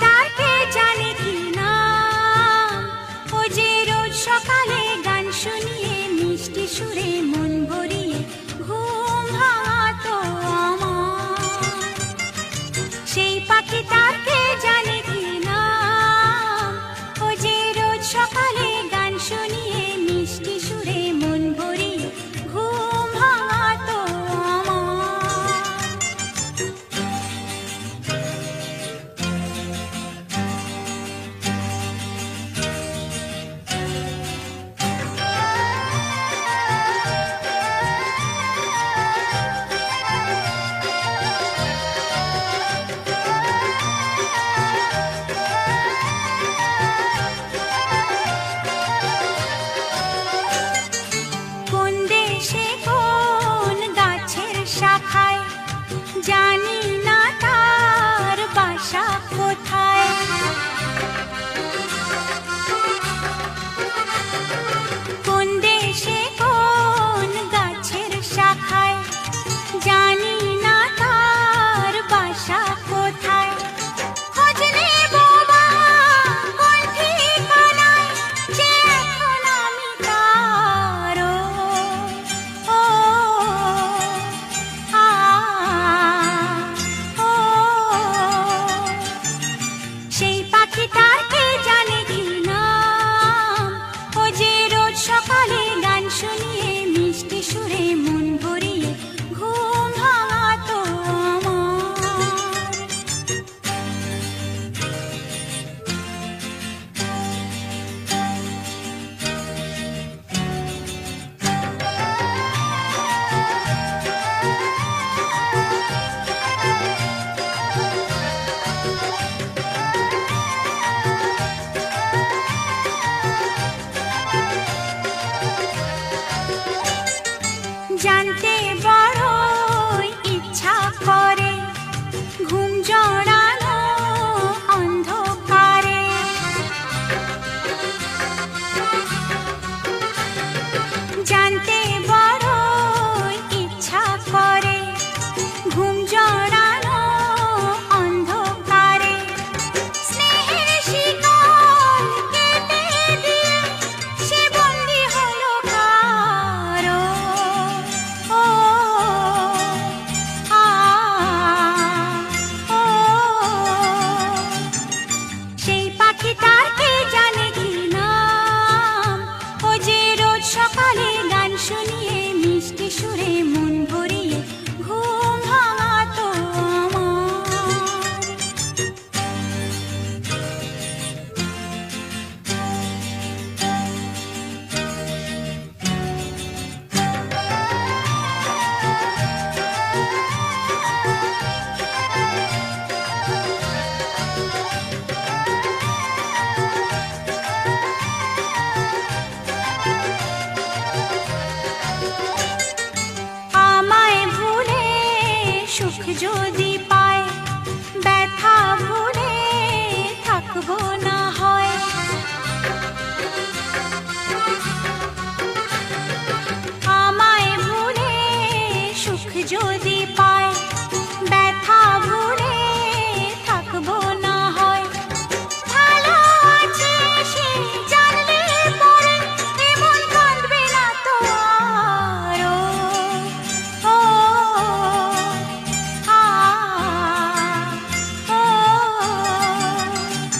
তাকে জানে কি রোজ সকালে গান শুনিয়ে মিষ্টি সুরে মন ভরিয়ে ঘুম হাতো সেই পাখি তাকে জানে কি না ও যে রোজ সকালে जानते जो दी